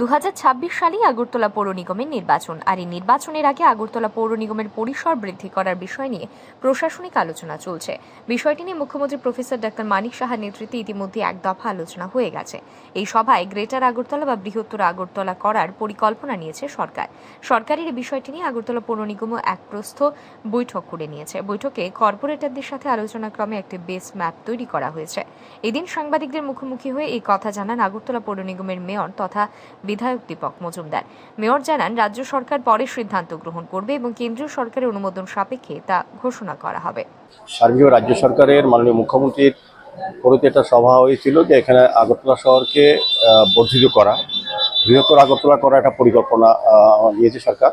দু সালেই আগরতলা পৌর নিগমের নির্বাচন আর এই নির্বাচনের আগে আগরতলা পৌর নিগমের পরিসর বৃদ্ধি করার বিষয় নিয়ে প্রশাসনিক আলোচনা চলছে। বিষয়টি নিয়ে মুখ্যমন্ত্রী প্রফেসর ডাক্তার মানিক সাহার নেতৃত্বে ইতিমধ্যে এক দফা আলোচনা হয়ে গেছে। এই সভায় গ্রেটার আগরতলা বা বৃহত্তর আগরতলা করার পরিকল্পনা নিয়েছে সরকার। সরকারের এই বিষয়টি নিয়ে আগরতলা পৌর নিগমও এক প্রস্থ বৈঠক করে নিয়েছে। বৈঠকে কর্পোরেটরদের সাথে আলোচনাক্রমে একটি বেস ম্যাপ তৈরি করা হয়েছে। এদিন সাংবাদিকদের মুখোমুখি হয়ে এই কথা জানান আগরতলা পৌর নিগমের মেয়র তথা বিধায়ক দীপক মজুমদার। মেয়র জানান, রাজ্য সরকার পরে সিদ্ধান্ত গ্রহণ করবে এবং কেন্দ্রীয় সরকারের অনুমোদন সাপেক্ষে তা ঘোষণা করা হবে। সার্বীয় রাজ্য সরকারের মাননীয় মুখ্যমন্ত্রীর প্রতি একটা সভা হয়েছিল যে এখানে আগরতলা শহরকে বর্ধিত করা, বৃহত্তর আগরতলা করা একটা পরিকল্পনা নিয়েছে সরকার।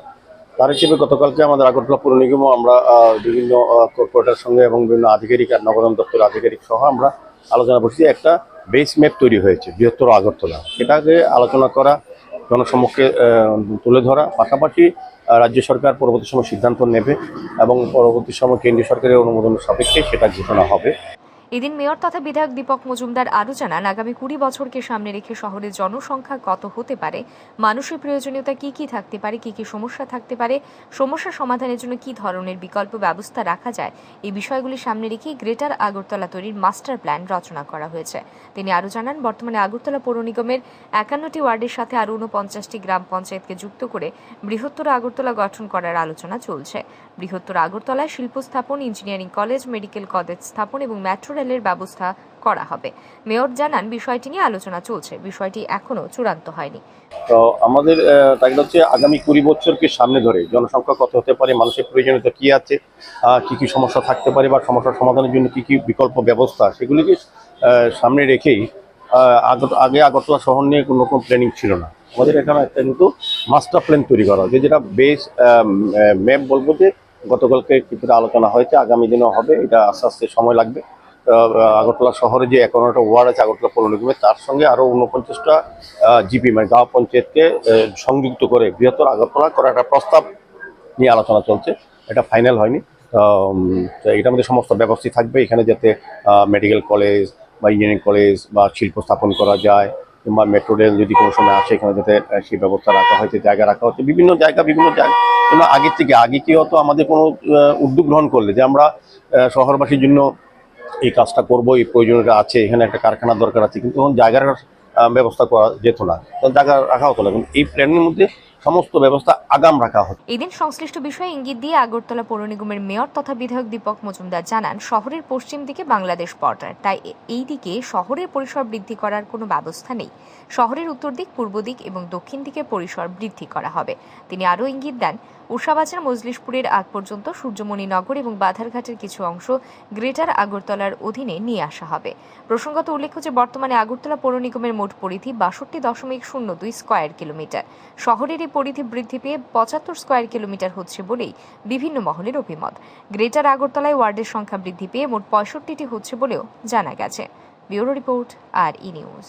তার হিসেবে গতকালকে আমাদের আগরতলা পৌর নিগমও আমরা বিভিন্ন কর্পোরেটের সঙ্গে এবং বিভিন্ন আধিকারিক আর নগরায়ণ দপ্তরের আধিকারিক সহ আমরা আলোচনা করছি একটা বেস ম্যাপ তৈরি হয়েছে, বৃহত্তর আগরতলা। সেটাকে আলোচনা করা, জনসম্মুখে তুলে ধরা, পাশাপাশি রাজ্য সরকার পরবর্তী সময় সিদ্ধান্ত নেবে এবং পরবর্তী সময় কেন্দ্রীয় সরকারের অনুমোদন সাপেক্ষে সেটা ঘোষণা হবে। এদিন মেয়র তথা বিধায়ক দীপক মজুমদার আরও জানান আগামী কুড়ি বছরকে সামনে রেখে শহরের জনসংখ্যা কত হতে পারে, মানুষের প্রয়োজনীয়তা কি কি থাকতে পারে, কি কি সমস্যা থাকতে পারে, সমস্যা সমাধানের জন্য কি ধরনের বিকল্প ব্যবস্থা রাখা যায়, এই বিষয়গুলি সামনে রেখেই গ্রেটার আগরতলা তৈরির মাস্টার প্ল্যান রচনা করা হয়েছে। তিনি আরও জানান, বর্তমানে আগরতলা পৌর নিগমের একান্নটি ওয়ার্ডের সাথে আরও ঊনপঞ্চাশটি গ্রাম পঞ্চায়েতকে যুক্ত করে বৃহত্তর আগরতলা গঠন করার আলোচনা চলছে। বৃহত্তর আগরতলায় শিল্প স্থাপন ইঞ্জিনিয়ারিং কলেজ, মেডিকেল কলেজ স্থাপন এবং মেট্রো রেলের ব্যবস্থা করা হবে। মেয়র জানান, বিষয়টি নিয়ে আলোচনা চলছে। বিষয়টি এখনও চূড়ান্ত হয়নি। তো আমাদের টার্গেট হচ্ছে আগামী কুড়ি বছরকে সামনে ধরে। জনসংখ্যা কত হতে পারে, মানুষের প্রয়োজনীয়তা কী আছে কি কি সমস্যা থাকতে পারে বা সমস্যার সমাধানের জন্য কি কি বিকল্প ব্যবস্থা, সেগুলিকে সামনে রেখেই আগে আগরতলা শহর নিয়ে কোনো রকম প্ল্যানিং ছিল না। আমাদের এখানে একটা কিন্তু মাস্টার প্ল্যান তৈরি করা হয়েছে, যেটা বেশ ম্যাপ বলব যে গতকালকে কিছুটা আলোচনা হয়েছে, আগামী দিনেও হবে, এটা আস্তে আস্তে সময় লাগবে। আগরতলা শহরে যে একান্নটা ওয়ার্ড আছে, আগরতলা পৌর নিগমে, তার সঙ্গে আরও ঊনপঞ্চাশটা জিপি মানে গাঁও পঞ্চায়েতকে সংযুক্ত করে বৃহত্তর আগরতলা করার একটা প্রস্তাব নিয়ে আলোচনা চলছে। এটা ফাইনাল হয়নি। এটার মধ্যে সমস্ত ব্যবস্থা থাকবে এখানে যাতে মেডিকেল কলেজ বা ইঞ্জিনিয়ারিং কলেজ বা শিল্প স্থাপন করা যায়, কিংবা মেট্রো রেল যদি কোনো সময় আসে, এখানে যাতে সেই ব্যবস্থা রাখা হয়েছে জায়গা রাখা হচ্ছে। বিভিন্ন জায়গা বিভিন্ন জায়গা। কিন্তু আগের থেকে, আগে কি হতো, আমাদের কোনো উদ্যোগ গ্রহণ করলে যে আমরা শহরবাসীর জন্য এই কাজটা করব, এই প্রয়োজনীয়টা আছে, এখানে একটা কারখানার দরকার আছে, কিন্তু তখন জায়গার ব্যবস্থা করা যেত না। তখন জায়গা রাখা হতো না, কিন্তু এই প্ল্যানের মধ্যে সমস্ত ব্যবস্থা আগাম রাখা হতো এদিন সংশ্লিষ্ট বিষয়ে ইঙ্গিত দিয়ে আগরতলা পৌর নিগমের মেয়র তথা বিধায়ক দীপক মজুমদার জানান, শহরের পশ্চিম দিকে বাংলাদেশ বর্ডার তাই এই দিকে শহরের পরিসর বৃদ্ধি করার কোনো ব্যবস্থা নেই। শহরের উত্তর দিক, পূর্ব দিক এবং দক্ষিণ দিকে পরিসর বৃদ্ধি করা হবে। তিনি আরও ইঙ্গিত দেন, উষাবাজার, মজলিশপুরের আগ পর্যন্ত সূর্যমণি নগর এবং বাধারঘাটের কিছু অংশ গ্রেটার আগরতলার অধীনে নিয়ে আসা হবে। প্রসঙ্গত উল্লেখ্য যে, বর্তমানে আগরতলা পৌর নিগমের মোট পরিধি বাষট্টি দশমিক শূন্য দুই স্কোয়ার কিলোমিটার। শহরের এই পরিধি বৃদ্ধি পেয়ে পঁচাত্তর স্কোয়ার কিলোমিটার হচ্ছে বলেই বিভিন্ন মহলের অভিমত। গ্রেটার আগরতলায় ওয়ার্ডের সংখ্যা বৃদ্ধি পেয়ে মোট পঁয়ষট্টিটি হচ্ছে বলেও জানা গেছে। ব্যুরো রিপোর্ট, আর ই নিউজ।